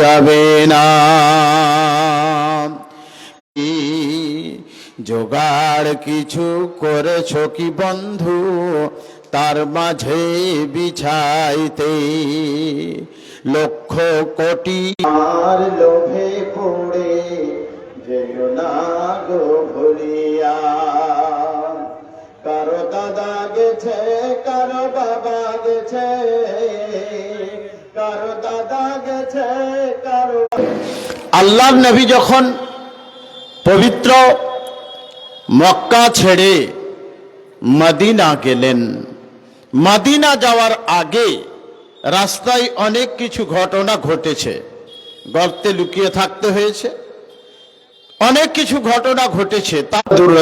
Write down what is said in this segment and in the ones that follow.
যাবে না। কি জোগাড় কিছু করেছ কি বন্ধু? তার মাঝে বিছাইতে লক্ষ কোটি আর লোভে পড়ে যেন না গো ভুলিয়া। কারও দাদা গেছে, কারও বাবা গেছে আল্লাহর নবী যখন পবিত্র মক্কা ছেড়ে মদিনা গেলেন, মদিনা যাওয়ার আগে রাস্তায় অনেক কিছু ঘটনা ঘটেছে। গর্তে লুকিয়ে থাকতে হয়েছে। অনেক কিছু ঘটনা ঘটেছে। তাদুর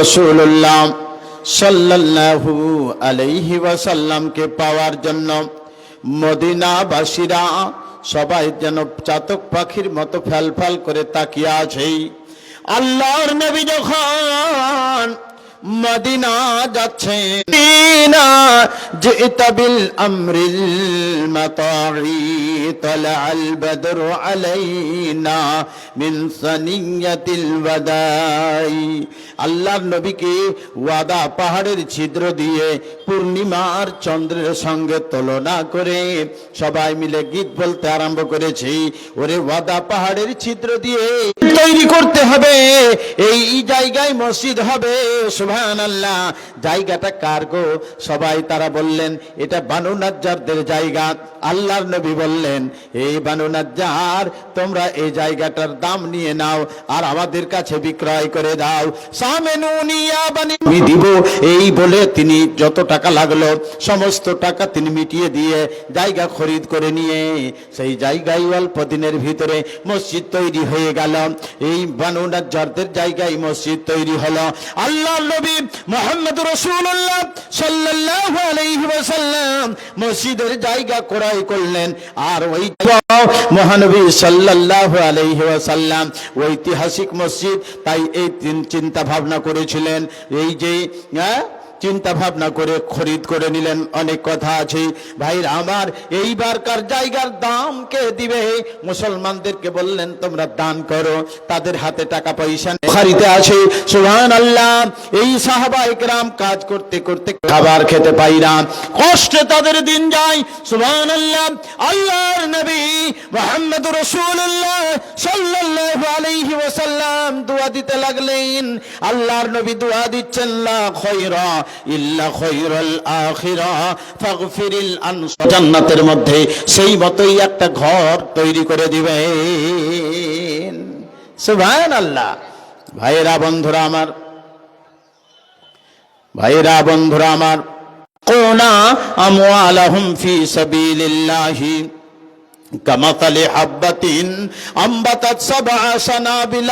আলাইহি ওয়াসাল্লামকে পাওয়ার জন্য মদিনাবাসীরা সবাই যেন চাতক পাখির মতো ফ্যাল করে তাকিয়ে আছে। আল্লাহর নবী যখন মদিনা যাচ্ছেন মদিনা জিত বিল আমরিল মাতারি طلع البدر علينا من ثنية الوداع আল্লাহর নবীকে ওয়াদা পাহাড়ের ছিদ্র দিয়ে পূর্ণিমার চন্দ্রের সঙ্গে তুলনা করে সবাই মিলে গীত বলতে আরম্ভ করেছে ওরে ওয়াদা পাহাড়ের ছিদ্র দিয়ে তৈরি করতে হবে এই জায়গায় মসজিদ হবে সুবহান আল্লাহ জায়গাটা কার গো? সবাই তারা বললেন, এটা বানু নাজ্জারদের জায়গা। আল্লাহর নবী বললেন এই বানু নাজ্জার, তোমরা এই জায়গাটার দাম নিয়ে নাও আর আমাদের কাছে বিক্রয় করে দাও। আমি দিব, এই বলে তিনি যত টাকা লাগল, সমস্ত টাকা তিনি মিটিয়ে দিয়ে জায়গা খরিদ করে নিয়ে, সেই জায়গায় অল্প দিনের ভিতরে মসজিদ তৈরি হয়ে গেল। এই বানু নাজ্জারদের জায়গায় মসজিদ তৈরি হলো। আল্লাহর আল্লাহ নবী মোহাম্মদ রসুল্লাহ সাল্লাহ আলাইহি ওয়াসাল্লাম মসজিদের জায়গা ক্রয় করলেন। আর ওই মহানবী সাল্লাহ আলাইহি ওয়াসাল্লাম ঐতিহাসিক মসজিদ, তাই এই চিন্তা ভাবনা করেছিলেন। এই যে হ্যাঁ চিন্তা ভাবনা করে খরিদ করে নিলেন। অনেক কথা আছে। ভাইরা আমার এইবারকার জায়গার দাম কে দিবে? মুসলমানদেরকে বললেন, তোমরা দান করো। তাদের হাতে টাকা পয়সা নেই। বুখারীতে আছে সুবহান আল্লাহ এই সাহাবা একরাম কাজ করতে করতে খাবার খেতে পাই না। কষ্টে তাদের দিন যায়। সুবহান আল্লাহ আল্লাহর নবী মুহাম্মদ রাসূলুল্লাহ সাল্লাল্লাহু আলাইহি ওয়াসাল্লাম দোয়া দিতে লাগলেন। আল্লাহর নবী দোয়া দিচ্ছেন, লা খয়রা জান্নাতের মধ্যে সেই মতোই একটা ঘর তৈরি করে দিবেন। সুবহানাল্লাহ। ভাইরা বন্ধুরা আমার ভাইরা বন্ধুরা আমার, কোনা আমওয়ালাহুম ফি كمثل حبة أنبتت سبع سنابل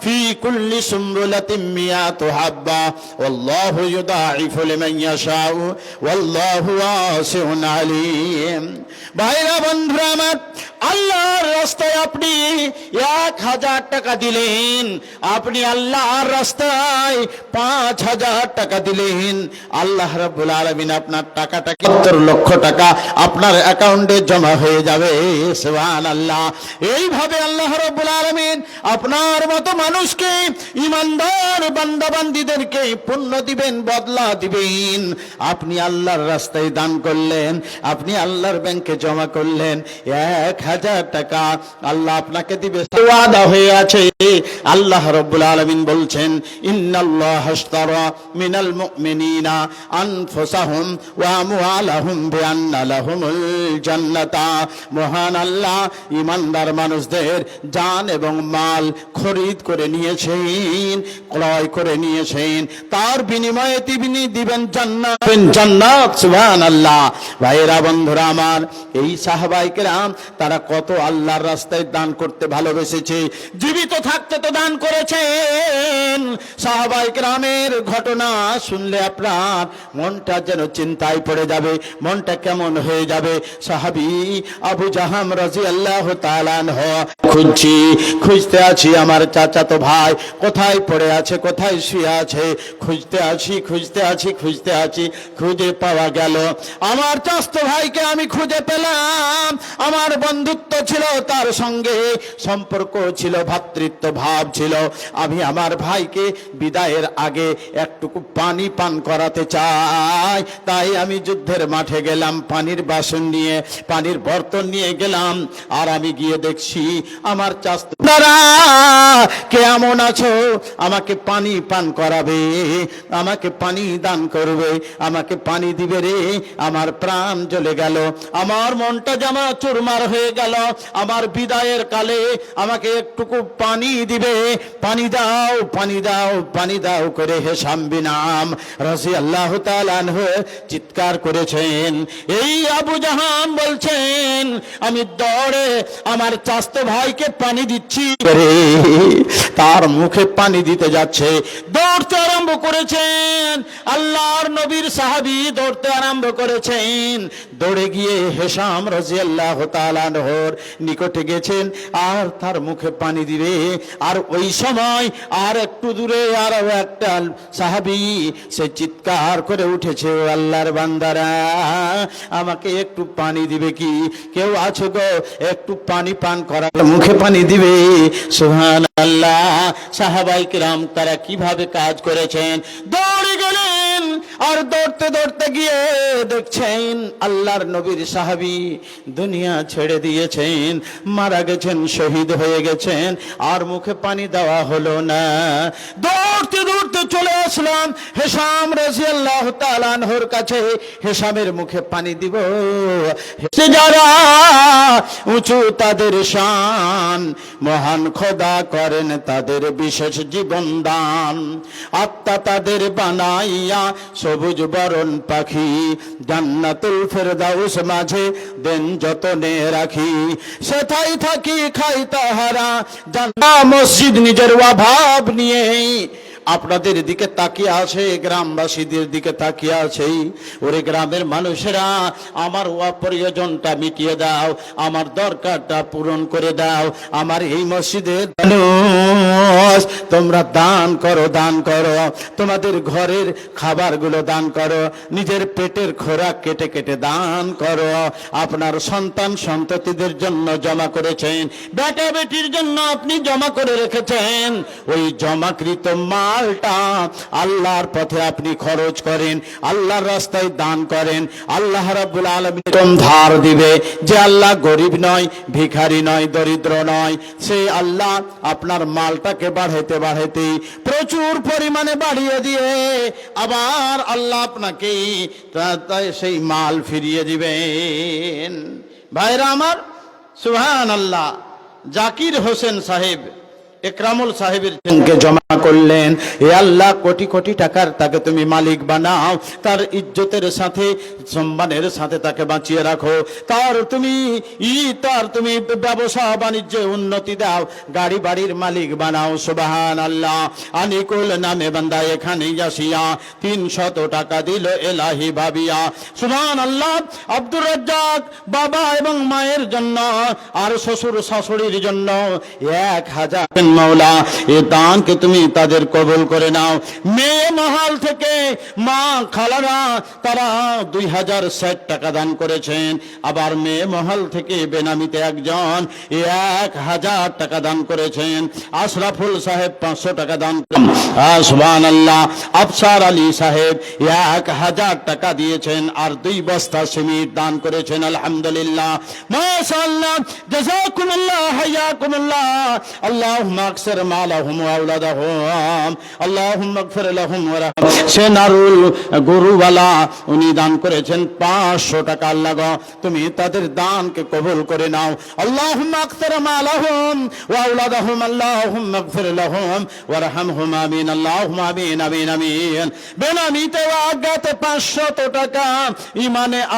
في كل سنبلة مئة حبة والله يضاعف لمن يشاء والله واسع عليم ভাইরা বন্ধুরা আমার আল্লাহর রাস্তায় আপনি এক হাজার টাকা দিলেন আপনি আল্লাহর রাস্তায় পাঁচ হাজার টাকা দিলেন আল্লাহ রাব্বুল আলামিন আপনার টাকাটা সত্তর লক্ষ টাকা আপনার অ্যাকাউন্টে জমা হয়ে যাবে সুবহান আল্লাহ এইভাবে আল্লাহ রাব্বুল আলামিন আপনার মতো মানুষকে, ইমানদার বান্দাবান্দিদেরকে পুণ্য দিবেন, বদলা দিবেন। আপনি আল্লাহর রাস্তায় দান করলেন, আপনি আল্লাহর ব্যাংকে জমা করলেন, এক হাজার টাকা আল্লাহ আপনাকে দিবে। ওয়াদা হয়ে আছে। আল্লাহ রব্বুল আলামিন বলছেন, ইন্নাল্লাহ হাশতারা মিনাল মুমিনিনা আনফুসাহুম ওয়া আমওয়ালাহুম বিআন্না লাহুমুল জান্নাতা। মহান আল্লাহ, ইমানদার মানুষদের জান এবং মাল খরিদ করে নিয়েছেন, ক্রয় করে নিয়েছেন। তার বিনিময়ে তিনি দিবেন জান্নাত। জান্নাত, সুবহানাল্লাহ। ভাইরা বন্ধুরা আমার, এই সাহাবাইকেরাম তারা কত আল্লাহর রাস্তায় দান করতে ভালোবেসেছে, জীবিত থাকতে তো দান করেছেন। সাহাবাইকেরামের ঘটনা শুনলে আপনার মনটা যেন চিন্তায় পড়ে যাবে, মনটা কেমন হয়ে যাবে। সাহাবি আবু জাহাম রাজি আল্লাহ তালান খুঁজছি, খুঁজতে আছি আমার চাচাতো ভাই। কোথায় পড়ে আছে, কোথায় শুয়ে আছে? খুঁজতে আছি খুঁজতে আছি খুঁজতে আছি, খুঁজে পাওয়া গেল। আমার চাস্ত ভাইকে আমি খুঁজে পেলাম। আমার বন্ধুত্ব ছিল তার সঙ্গে, সম্পর্ক ছিল ভ্রাতৃত্ব ভাব ছিল। আমি আমার ভাইকে বিদায়ের আগে একটুকু পানি পান করাতে চাই। তাই আমি যুদ্ধের মাঠে গেলাম, পানির বাসন নিয়ে, পানির বর্তন নিয়ে গেলাম, আর আমি গিয়ে দেখছি আমার চাস্তারা কেমন আছো? আমাকে পানি পান করাবে, আমাকে পানি দান করবে, আমাকে পানি দিবে রে, আমার প্রাণ জ্বলে গেল। আমার মনটা জামা চুরমার হয়ে গেল, আমার বিদায়ের কালে আমাকে একটুকু পানি দিবে। পানি দাও পানি দাও পানি দাও করে হেসাম বিনাম রাজি আল্লাহ চিৎকার করেছেন। এই আবু জাহান বলছেন আমি দৌড়ে আমার চাস্ত ভাইকে পানি দিচ্ছি। তার মুখে পানি দিতে যাচ্ছে। দৌড়তে আরম্ভ করেছেন। আল্লাহর নবীর সাহাবি দৌড়তে আরম্ভ করেছেন। দৌড়ে গিয়ে হেসাম রাজি আল্লাহ তালানহর নিকটে গেছেন। আর তার মুখে পানি দিবে। আর ওই সময় আর একটু দূরে আর একটা সাহাবি, সে চিৎকার করে উঠেছে আল্লাহর বান্দারা, আমাকে একটু পানি দিবে কি? কেউ আছো গো, একটু পানি পান করা মুখে পানি দিবে। সুহান আল্লাহ সাহাবাই কিরাম তারা কীভাবে কাজ করেছেন? দৌড়ে আর দৌড়তে দৌড়তে গিয়ে দেখছেন আল্লাহর নবীর সাহাবি দুনিয়া ছেড়ে দিয়েছেন, মারা গেছেন, শহীদ হয়ে গেছেন, আর মুখে পানি দেওয়া হলো না। দৌড়তে দৌড়তে চলে আসলাম হেসাম রাজি আল্লাহ তালানহর কাছে হেসামের মুখে পানি দিব। যারা উঁচু তাদের শান, মহান খোদা করেন তাদের বিশেষ জীবন দান। আত্মা তাদের বানাইয়া সবুজ বরণ পাখি, জান্নাতুল ফেরদাউস মাঝে দেন যতনে রাখি। সেথাই থাকি খাই তাহারা জান্না মসজিদ নিজের অভাব নিয়ে আপনাদের দিকে তাকিয়ে আছে, গ্রামবাসীদের দিকে তাকিয়ে আছে। ওরে গ্রামের মানুষেরা, আমার অপ্রয়োজনটা মিটিয়ে দাও, আমার দরকারটা পূরণ করে দাও। আমার এই মসজিদে মানুষ তোমরা দান করো দান করো। তোমাদের ঘরের খাবারগুলো দান করো, নিজের পেটের খোরাক কেটে কেটে দান করো। আপনার সন্তান সন্ততিদের জন্য জমা করেছেন, বেটা বেটির জন্য আপনি জমা করে রেখেছেন। ওই জমাকৃত মালটা আল্লাহর পথে আপনি খরচ করেন, আল্লাহর রাস্তায় দান করেন, আল্লাহ রাব্বুল আলামিন কম ধার দিবে যে আল্লাহ গরিব নয়, ভিখারি নয়, দরিদ্র নয়, সে আল্লাহ আপনার মালটাকে বাড়াইতে বাড়াইতে প্রচুর পরিমাণে বাড়িয়ে দিয়ে আবার আল্লাহ আপনাকে সেই মাল ফিরিয়ে দিবেন। ভাইরা আমার সুহান আল্লাহ জাকির হোসেন সাহেব, একরামুল সাহেবের জমা করলেন। এ আল্লাহ, কোটি কোটি টাকার তাকে তুমি মালিক বানাও। তার ইজ্জতের সাথে, সম্মানের সাথে তাকে বাঁচিয়ে রাখো। তার তুমি ই, তার তুমি ব্যবসা, বাণিজ্যে উন্নতি দাও। গাড়ি বাড়ির মালিক বানাও সুবাহান আল্লাহ আনিকুল নামে বান্দা এখানে আসিয়া তিন শত টাকা দিল এলাহি ভাবিয়া। সুবহান আল্লাহ আব্দুর রাজ্জাক বাবা এবং মায়ের জন্য আর শ্বশুর শাশুড়ির জন্য এক হাজার মাওলা। এ দানকে তুমি তাদের কবল করে নাও। মেয়ে মহাল থেকে মা খালারা, তারা দুই হাজার ষাট টাকা দান করেছেন। আবার মেয়ে মহল থেকে বেনামিতে একজন এক হাজার টাকা দান করেছেন। আশরাফুল সাহেব পাঁচশো টাকা দান সুবান আল্লাহ আফসার আলী সাহেব এক হাজার টাকা দিয়েছেন আর দুই বস্তা সিমিট দান করেছেন, আলহামদুলিল্লাহ। মাশাআল্লাহ। জাযাকুমুল্লাহ, হায়াকুমুল্লাহ। আল্লাহুম্মা আকসির মালাহুম ওয়া আওলাদাহুম ওয়া সে নারুল গরুওয়ালা, উনি দান করেছেন পাঁচশো টাকা। আল্লাহ তুমি তাদের দানকে কবুল করে নাও।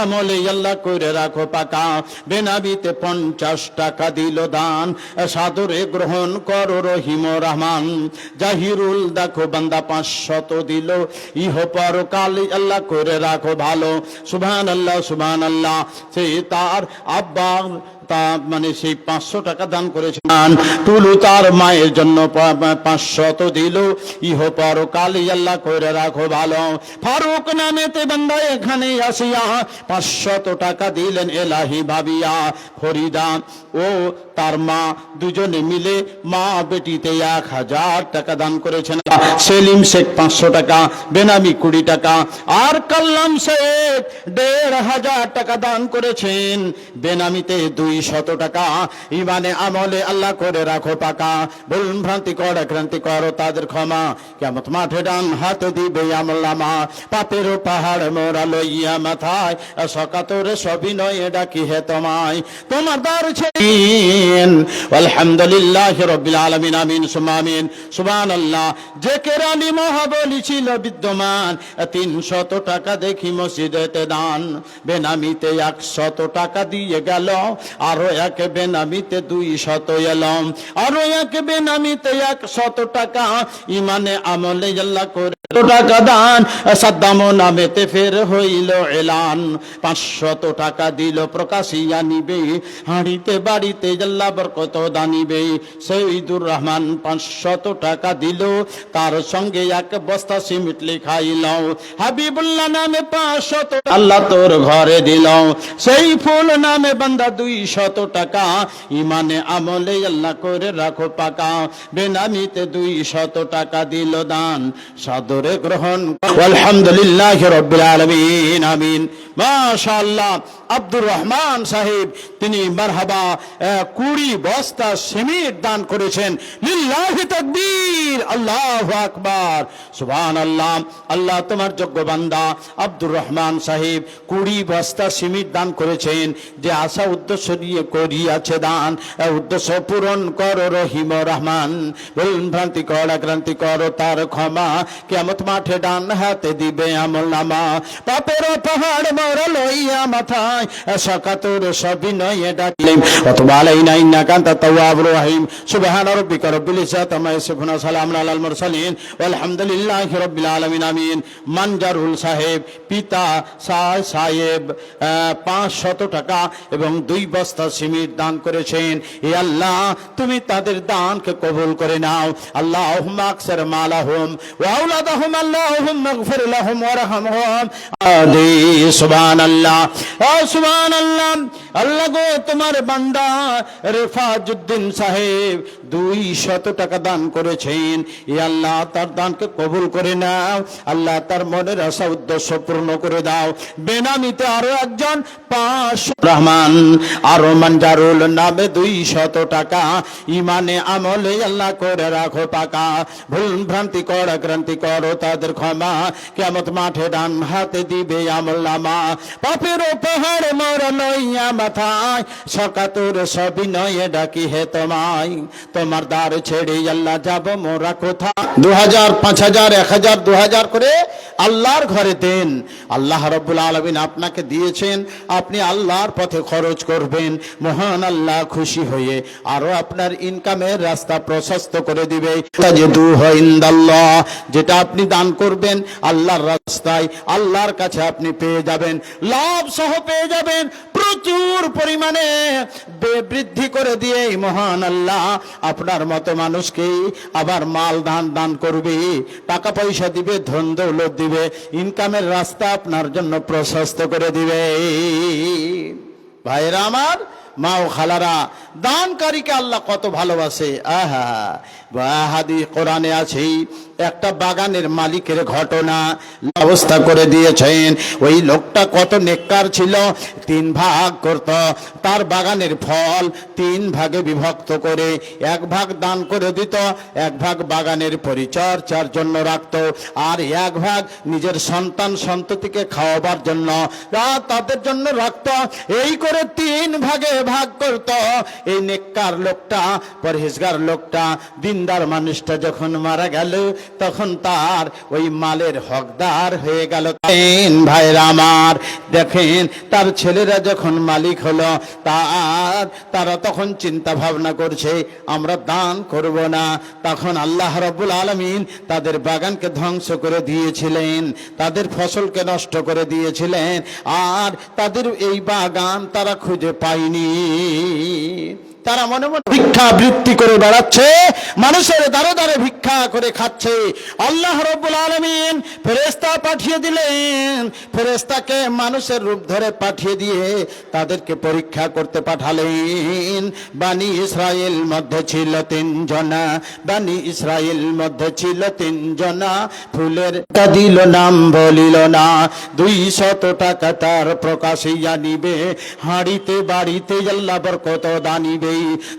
আমলে আল্লাহ করে রাখো বেনামিতে পঞ্চাশ টাকা দিল দান। সাদরে গ্রহণ করো রহিম রহমান। জাহিরুল দেখো, বান্দা পাঁচশত দিল। ইহ পর কালি আল্লাহ করে রাখো ভালো। সুবহান আল্লাহ সুবহান আল্লাহ সে তার আব্বা তা মানে সেই পাঁচশো টাকা দান করেছেন। টুলু তার মায়ের জন্য পাঁচশত দিল। ইহ পর কালি আল্লাহ করে রাখো ভালো। ফারুক নামেতে বান্দা এখানে আসিয়া পাঁচশত টাকা দিলেন এলাহি ভাবিয়া। ফরিদা ও তার মা দুজনে মিলে মা বেটিতে এক হাজার টাকা দান করেছেন। সেলিম শেখ পাঁচশো টাকা, বেনামি কুড়ি টাকা, আর কাল্লাম শেখ দেড় হাজার টাকা দান করেছেন। বেনামিতে দুই শত টাকা। ইমানে আমলে আল্লাহ করে রাখো পাকা। ভুল ভ্রান্তি কর ক্রান্তি করো তাদের ক্ষমা। কেমত মাঠে ডান হাত দিবে আমলামা পাপের পাহাড় মোরা লইয়া মাথায়। সকাতরে সবিনয় ডাকি হে তোমায়। তোমার দার আলহামদুলিল্লাহ রব্বিল আলামিন, আমিন সুমামিন সুবহানাল্লাহ। যে কেরানি মহাবলী ছিল বিদ্যমান, তিনশত টাকা দেখি মসজিদেতে দান। বেনামিতে একশত টাকা দিয়ে গেল। আরও এক বেনামিতে দুই শত এলাম, আরও এক বেনামিতে এক শত টাকা। ইমানে আমলে আল্লাহ করে টাকা দান, সাদ্দাম নামেতে ফের হইল এলান। পাঁচশত টাকা দিল প্রকাশিয়া নিবে, হাঁড়িতে বাড়িতে জাল্লা বরকত দানিবে। সৈদুর রহমান পাঁচশত টাকা দিল, তার সঙ্গে এক বস্তা সিমেন্ট লিখাইল হাবিবুল্লাহ নামে পাঁচশত আল্লাহ তোর ঘরে দিল সেই ফুল নামে বান্দা দুই শত টাকা। ইমানে আমলে আল্লাহ করে রাখো পাকা। বেনামিতে দুই শত টাকা দিল দান। সাদরে গ্রহণ আলহামদুলিল্লাহ রবিল আলমিন। আমিন মাশাআল্লাহ, আব্দুর রহমান সাহেব, তিনি মারহাবা কুড়ি বস্তা সিমেন্ট দান করেছেন। লিল্লাহি তাকবীর, আল্লাহু আকবার, সুবহানাল্লাহ, আল্লাহ তোমার যোগ্য বান্দা, আব্দুর রহমান সাহেব কুড়ি বস্তা সিমেন্ট দান করেছেন। যে আশা উদ্দেশ্য নিয়ে করিয়াছে দান উদ্দেশ্য পূরণ কর রহিম রহমান। ভুল ভ্রান্তি কর, আক্রান্তি কর, তার ক্ষমা কেমত মাঠে ডান হাতে দিবে আমল নামা। পাপের পাহাড় মর লইয়া মাথায়। সকাতুর সবিনয়ে আনতা তাওয়াবুর রহিম। সুবহান রব্বিল আলাল মুরসালিন। রাব্বিল আলামিন, আমিন। মানজারুল সাহেব, পিতা সাহ সাহেব টাকা এবং দুই বস্তা সিমির দান করেছেন। এ আল্লাহ, তুমি তাদের দানকে কবুল করে নাও। আল্লাহ আকসার মালাহুম ওয়া আওলাদাহুম আল্লাহুম মাগফির আদি সুবহানাল্লাহ। ও সুবহানাল্লাহ, আল্লাহ গো, তোমার বান্দা রেফাজউদ্দিন সাহেব দুই শত টাকা দান করেছেন। এ আল্লাহ তার দানকে কবুল করে নাও, আল্লাহ তার মনের আশা, উদ্দেশ্য পূর্ণ করে দাও। বেনামিতে আরও একজন পাঁচ রহমান, আরও মানজারুল নামে দুই শত টাকা। ইমানে আমলে আল্লাহ করে রাখো পাকা। ভুল ভ্রান্তি কর ক্রান্তি করো তাদের ক্ষমা। কেমত মাঠে ডান হাতে দিবে আমল নামা। পাপের পাহাড় মর লইয়া মাথায়, সকাতুর সবিনয়ে ডাকি হে তোমায়। তোমার দ্বার ছেড়ে আল্লাহ যাব মোরা কোথা দু হাজার পাঁচ হাজার এক হাজার দু হাজার করে আল্লাহর ঘরে দেন। আল্লাহ রব্বুল আলমিন আপনাকে দিয়েছেন। আপনি আল্লাহর পথে খরচ করবেন। মহান আল্লাহ খুশি হয়ে আরও আপনার ইনকামের রাস্তা প্রশস্ত করে দিবে। যেটা আপনি দান করবেন আল্লাহর রাস্তায়, আল্লাহর কাছে আপনি পেয়ে যাবেন। লাভ সহ পেয়ে যাবেন। প্রচুর পরিমাণে বৃদ্ধি করে দিয়ে মহান আল্লাহ আপনার মতো মানুষকেই আবার মাল দান দান করবে, টাকা পয়সা দিবে, ধন দৌলত দিবে ইনকামের রাস্তা আপনার জন্য প্রশস্ত করে দিবে। ভাইরা আমার মা ও খালারা, দানকারীকে আল্লাহ কত ভালোবাসে, আহা। বাহাদি কোরআনে আছে একটা বাগানের মালিকের ঘটনা ব্যবস্থা করে দিয়েছেন। ওই লোকটা কত নেককার ছিল, তিন ভাগ করত, তার বাগানের ফল তিন ভাগে বিভক্ত করে এক ভাগ দান করে দিত, এক ভাগ বাগানের পরিচর্যার জন্য রাখত, আর এক ভাগ নিজের সন্তান সন্ততিকে খাওয়াবার জন্য তাদের জন্য রাখত, এই করে তিন ভাগে ভাগ করত। এই নেককার লোকটা, পরহেজগার লোকটা, দিনদার মানুষটা যখন মারা গেল, তখন তার ওই মালের হকদার হয়ে গেল। ভাইরা আমার, দেখেন, তার ছেলেরা যখন মালিক হলো, তার, তারা তখন চিন্তা ভাবনা করছে, আমরা দান করব না। তখন আল্লাহ রব্বুল আলমিন তাদের বাগানকে ধ্বংস করে দিয়েছিলেন, তাদের ফসলকে নষ্ট করে দিয়েছিলেন, আর তাদের এই বাগান তারা খুঁজে পায়নি। العالمين তারা মনে মনে ভিক্ষা বৃত্তি করে বেড়াচ্ছে, মানুষের দ্বারে দ্বারে ভিক্ষা করে খাচ্ছে। আল্লাহ রব্বুল আলমিন ফেরেস্তা পাঠিয়ে দিলেন। ফেরেস্তাকে মানুষের রূপ ধরে পাঠিয়ে দিয়ে তাদেরকে পরীক্ষা করতে পাঠালেন। বানি ইসরায়েল মধ্যে ছিল তিনজনা, বানি ইসরায়েল মধ্যে ছিল তিনজনা। ফুলের টা দিল নাম বলিল না দুই শত টাকা তার প্রকাশে জানিবে হাঁড়িতে, বাড়িতে আল্লাহ বরকত দানিবে।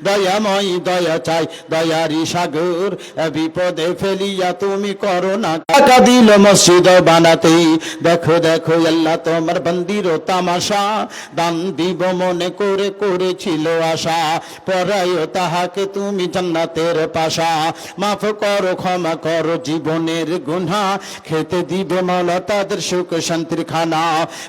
দয়াময় দয়া চাই দয়ারি সাগর, বিপদে ফেলিয়া তুমি করো না টাকা দিল মসজিদ বানাতে দেখো দেখো, আল্লাহ তোমার বন্দির তামাশা। দান দিব মনে করে, করেছিল আশা। পরায় তাহাকে তুমি জান্নাতের পাশা। মাফ করো, ক্ষমা করো, জীবনের গুনা খেতে দিবে মালা তাদের সুখ শান্তির খানা।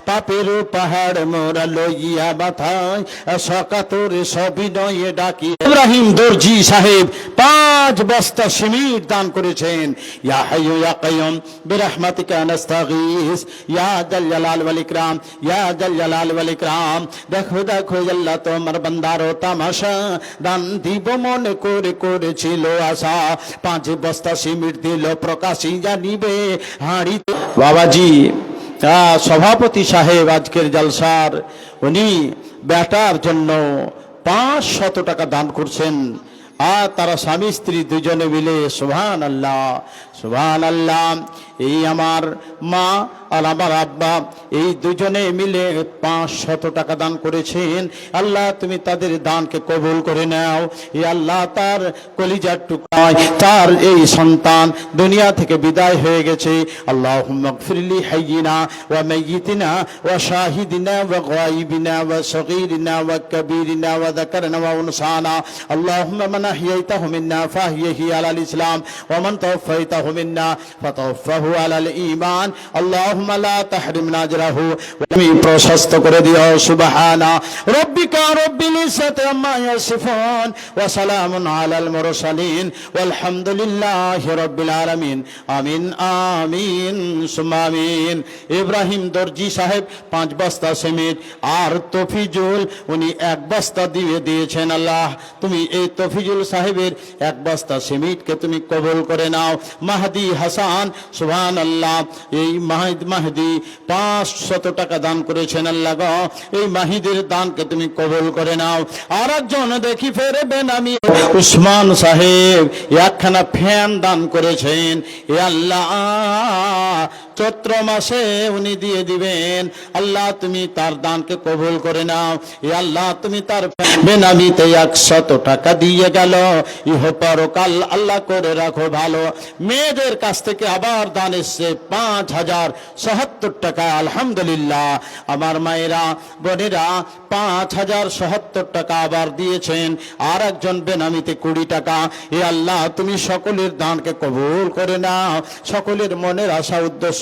পাপের পাহাড় মোরা লইয়া বাথায় সকাতর সবিনয়ে ডাকি। ইব্রাহিম দর্জি সাহেব পাঁচ বস্তা সিমিট দান করেছেন। ইয়া হাইয়ু ইয়া কাইয়ুম বিরহমাতিকা নাস্তাগীস। ইয়া জাল জালাল ওয়াল ইকরাম, ইয়া জাল জালাল ওয়াল ইকরাম। দেখো দেখো আল্লাহ তোমার বান্দার তামাশা। দান দিব মনে করে করেছিল আশা। পাঁচ বস্তা সিমিট দিল প্রকাশই জানিবে হাঁড়ি বাবাজি সভাপতি সাহেব আজকের জলসার। উনি বেটার জন্য পাঁচ শত টাকা দান করছেন। আর তারা স্বামী স্ত্রী দুজনে মিলে সোহান আল্লাহ সুবান আল্লাহ এই আমার মা আর আমার আব্বা, এই দুজনে মিলে পাঁচশত টাকা দান করেছেন। আল্লাহ, তুমি তাদের দানকে কবুল করে নাও। এ আল্লাহ তার কলিজার টুকরায় তার এই সন্তান দুনিয়া থেকে বিদায় হয়ে গেছে। আল্লাহ ফিরলি হাইগিনা ও মেগিতিনা ও শাহিদিনা ও গাইবিনা ওয়া সগীরিনা ওয়া কবীরিনা ওয়া দাকারনা ওয়া উনসানা। আল্লাহুম্মা মান আহইয়াইতাহু মিন্না ফাহইহি আলাল ইসলাম ও মান منا فتوفه على الإيمان. اللهم لا تحرمنا أجره তুমি প্রশস্ত করে দিও সুবহানা রব্বিকা রব্বিল ইজ্জাতি আম্মা ইয়াসিফুন, ওয়া সালামুন আলাল মুরসালিন, ওয়ালহামদুলিল্লাহি রাব্বিল আলামিন। আমিন আমিন, সুম্মা আমিন। ইব্রাহিম দর্জি সাহেব, পাঁচ বস্তা সিমেন্ট আর তফিজুল, উনি এক বস্তা দিয়ে দিয়েছেন আল্লাহ। তুমি এই তফিজুল সাহেবের এক বস্তা সিমেন্টকে তুমি কবুল করে নাও। মাহদি হাসান সুবহান আল্লাহ এই মাহিদ মাহদি পাঁচ শত টাকা দান করেছেন আল্লাহ এই মাহিদের দানকে তুমি কবল করে নাও। আর একজন দেখি ফেরে বেনামি উসমান সাহেব একখানা ফ্যান দান করেছেন। এ আল্লাহ চৈত্র মাসে উনি দিয়ে দিবেন, আল্লাহ তুমি তার দানকে কবুল করে নাও। এ আল্লাহ তুমি তার বেনামিতে একশত টাকা দিয়ে গেল। ইহ পরকাল আল্লাহ করে রাখো ভালো। মেয়েদের কাছ থেকে আবার দান এসছে পাঁচ হাজার সহাত্তর টাকা আলহামদুলিল্লাহ। আমার মায়েরা, বোনেরা, পাঁচ হাজার সহাত্তর টাকা আবার দিয়েছেন। আর একজন বেনামিতে কুড়ি টাকা। এ আল্লাহ তুমি সকলের দানকে কবুল করে নাও। সকলের মনের আশা, উদ্দেশ্য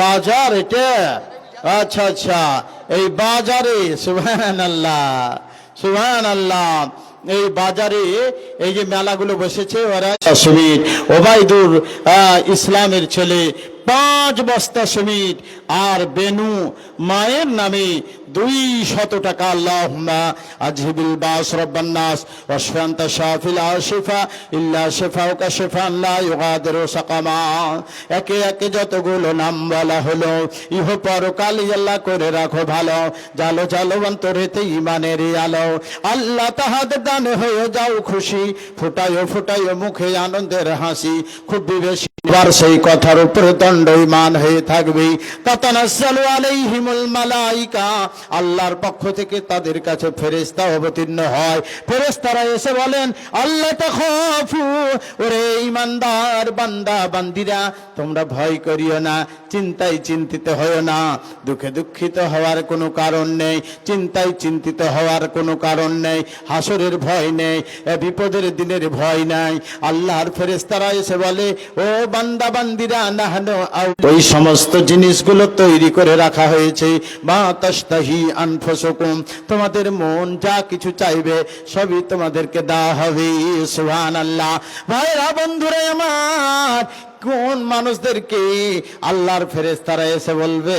বাজার এটা? আচ্ছা আচ্ছা। এই বাজারে সুহান আল্লাহ সুহান আল্লাহ এই বাজারে এই যে মেলাগুলো বসেছে, ওরা সুমিট ওবায়দুর ইসলামের ছেলে, পাঁচ বস্তা সুমিত আর বেনু মায়ের নামে দুই শত টাকা আল্লাহ আজহিবুল বাস রব্বান্নাস ওয়াশফান্ত শাফিল আশিফা ইল্লা শিফাউকা শিফান লা ইউগাদিরু সাকামা। একে একে যতগুলো নাম বলা হলো, ইহ পরকাল আল্লাহ করে রাখো ভালো। জালো জালো অন্তরেতে ইমানের আলো। আল্লাহ তাহাদের দানে হয়ে যাও খুশি, ফুটায়ো ফুটায়ো মুখে আনন্দের হাসি। খুব বেশি এবার সেই কথার উপরে দণ্ড দণ্ডইমান হয়ে থাকবে। তাতানাজ্জালু আলাইহিমুল মালাইকা আল্লাহর পক্ষ থেকে তাদের কাছে ফেরেশতা অবতীর্ণ হয়। ফেরেশতারা এসে বলেন, আল্লাহ ওরে ইমানদার বান্দা, বান্দিরা, তোমরা ভয় করিও না, চিন্তায় চিন্তিত হও না। দুঃখে দুঃখিত হওয়ার কোনো কারণ নেই, চিন্তায় চিন্তিত হওয়ার কোনো কারণ নেই, হাসরের ভয় নেই বিপদের দিনের ভয় নাই। আল্লাহর ফেরেস্তারা এসে বলে, ও বান্দা, বান্দিরা, নাহানো ওই সমস্ত জিনিসগুলো তৈরি করে রাখা হয়েছে। বা তাস্তাহি আনফুসুকুম তোমাদের মন যা কিছু চাইবে, সবই তোমাদেরকে দেওয়া হবে। সুহান আল্লাহ ভাইরা, বন্ধুরা আমার কোন মানুষদেরকে আল্লাহর ফেরেশতারা এসে বলবে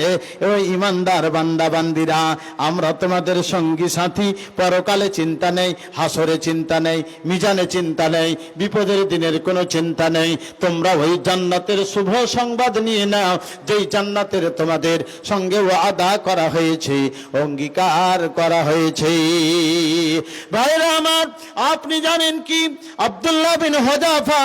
ওই ইমানদার বান্দা, বান্দিরা, আমরা তোমাদের সঙ্গী সাথী, পরকালে চিন্তা নেই, হাসরে চিন্তা নেই, মিজানে চিন্তা নেই, বিপদের দিনের কোনো চিন্তা নেই, তোমরা ওই জান্নাতের শুভ সংবাদ নিয়ে নাও, যেই জান্নাতের তোমাদের সঙ্গে আদা করা হয়েছে, অঙ্গীকার করা হয়েছে। ভাইরা আমার, আপনি জানেন কি? আব্দুল্লাহ বিন হজাফা,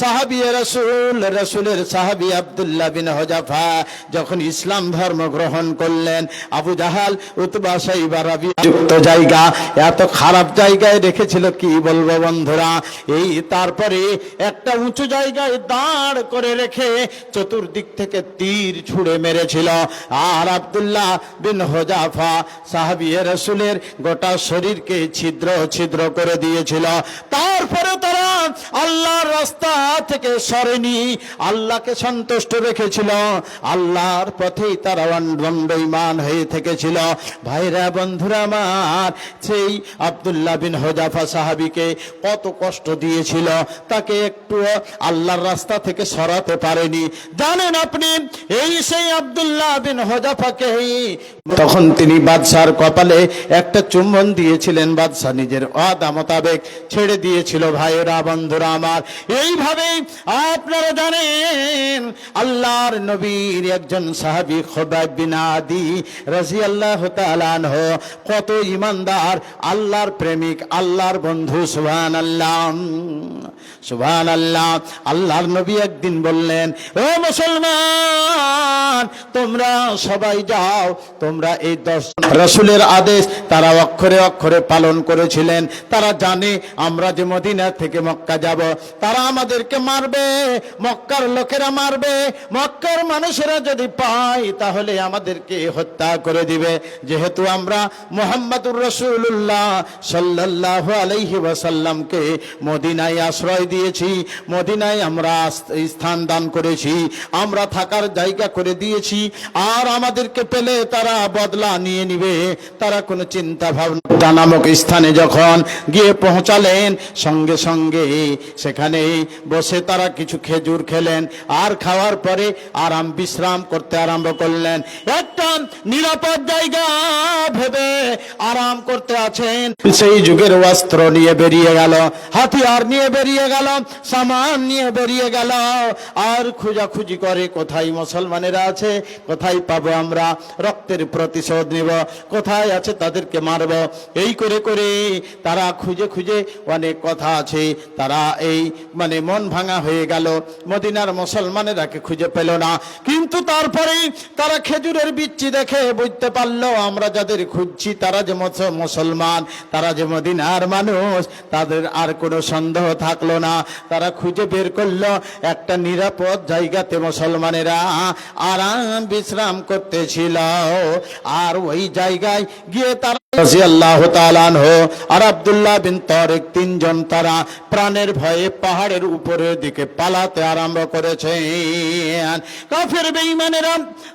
সাহাবি রসুল রসুলের সাহাবি আব্দুল্লাহ বিন হজাফা যখন ইসলাম ধর্ম গ্রহণ করলেন, আবু জাহাল, উতবা রাবি যুক্ত জায়গা, এত খারাপ জায়গায় রেখেছিল, কি বলব বন্ধুরা? এই তারপরে একটা উঁচু জায়গায় দাঁড় করে রেখে চতুর্দিক থেকে তীর ছুঁড়ে মেরেছিল। আর আব্দুল্লাহ বিন হজাফা সাহাবি রসুলের গোটা শরীরকে ছিদ্র ছিদ্র করে দিয়েছিল। তারপরে তারা আল্লাহর রাস্তা থেকে সরেনি আল্লাহকে সন্তুষ্ট রেখেছিল। আল্লাহর পথেই তারা দণ্ডইমান হয়ে থেকেছিল। ভাইরা, বন্ধুরা আমার, সেই আব্দুল্লাহ বিন হোজাফা সাহাবিকে কত কষ্ট দিয়েছিল। তাকে একটু আল্লাহর রাস্তা থেকে সরাতে পারেনি। জানেন আপনি, এই সেই আব্দুল্লাহ বিন হোজাফাকে তখন তিনি বাদশার কপালে একটা চুম্বন দিয়েছিলেন। বাদশাহ নিজের অদা মোতাবেক ছেড়ে দিয়েছিল। ভাইয়েরা বন্ধুরা আমার, এইভাবেই আপনারা আল্লাহর নবীর একজন সাহাবি খোবাব বিন আদি রাজি আল্লাহ তালানহ কত ইমানদার, আল্লাহর প্রেমিক, আল্লাহর বন্ধু সুবহান আল্লাহ সুবহান আল্লাহ আল্লাহর নবী একদিন বললেন, ও মুসলমান, তোমরা সবাই যাও, তোমরা এই দশ রসুলের আদেশ তারা অক্ষরে অক্ষরে পালন করেছিলেন। তারা জানে, আমরা যে মদিনা থেকে মক্কা যাব, তারা আমাদেরকে মারবে মক্কার লোকেরা মারবে, মক্কার মানুষেরা যদি পায়, তাহলে আমাদেরকে হত্যা করে দিবে। যেহেতু আমরা মোহাম্মদুর রসুল্লাহ সাল্লাহ আলাইহি ওয়াসাল্লামকে মদিনায় আশ্রয় দিয়েছি, মদিনায় আমরা স্থান দান করেছি, আমরা থাকার জায়গা করে দিয়েছি, আর আমাদেরকে পেলে তারা বদলা নিয়ে নিবে। তারা কোনো চিন্তা ভাবনা নামক স্থানে যখন গিয়ে পৌঁছালেন, সঙ্গে সঙ্গে সেখানে বসে তারা কিছু খেজুর খেলেন। আর খাওয়ার পরে আরাম বিশ্রাম করতে আরম্ভ করলেন। একটা নিরাপদ জায়গা ভেবে আরাম করতে আছেন। সেই যুগের অস্ত্র নিয়ে বেরিয়ে গেল, হাতিয়ার নিয়ে বেরিয়ে গেল, সামান নিয়ে বেরিয়ে গেল। আর খুঁজাখুঁজি করে কোথায় মুসলমানেরা আছে, কোথায় পাবো আমরা? রক্তের প্রতিশোধ নিব, কোথায় আছে তাদেরকে মারব? এই করে করে তারা খুঁজে খুঁজে অনেক কথা আছে। তারা এই মানে মন ভাঙা হয়ে গেল মদিনার মুসলমানেরাকে খুঁজে পেল না। কিন্তু তারপরে তারা খেজুরের বিচ্ছি দেখে বুঝতে পারল, আমরা যাদের খুঁজছি তারা যে মুস- মুসলমান, তারা যে মদিনার মানুষ, তাদের আর কোনো সন্দেহ থাকল না। তারা খুঁজে বের করল একটা নিরাপদ জায়গাতে মুসলমানেরা আরাম বিশ্রাম করতেছিল। আর ওই জায়গায় গিয়ে তারা আর আব্দুল্লাহ বিন তরেক তিনজন তারা প্রাণের ভয়ে পাহাড়ের উপরের দিকে পালাতে আরম্ভ করেছেন। কাফের বেঈমানেরা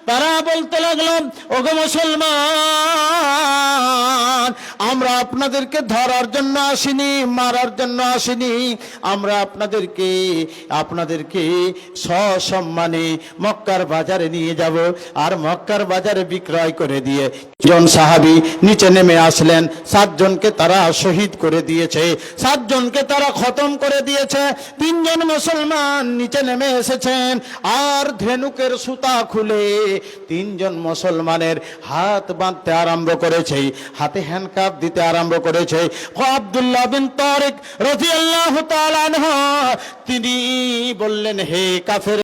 তারা বলতে লাগল, ওগো মুসলমান, আমরা আপনাদেরকে ধরার জন্য আসিনি, মারার জন্য আসিনি। আমরা আপনাদেরকে আপনাদেরকে সসম্মানে মক্কার বাজারে নিয়ে যাব আর মক্কার বাজারে বিক্রয় করে দিয়ে জন সাহাবি নিচে নেমে আসলেন। সাতজনকে তারা শহীদ করে দিয়েছে, সাতজনকে তারা খতম করে দিয়েছে। তিনজন মুসলমান নিচে নেমে এসেছেন? আর ধেনুকের সুতা খুলে তিনজন মুসলমানের হাত বাঁধতে আরম্ভ করেছে, হাতে হ্যান্ডকাপ দিতে আরম্ভ করেছে। আবদুল্লাহ বিন তারিক তাআলা আনহু, তিনি বললেন, হে কাফের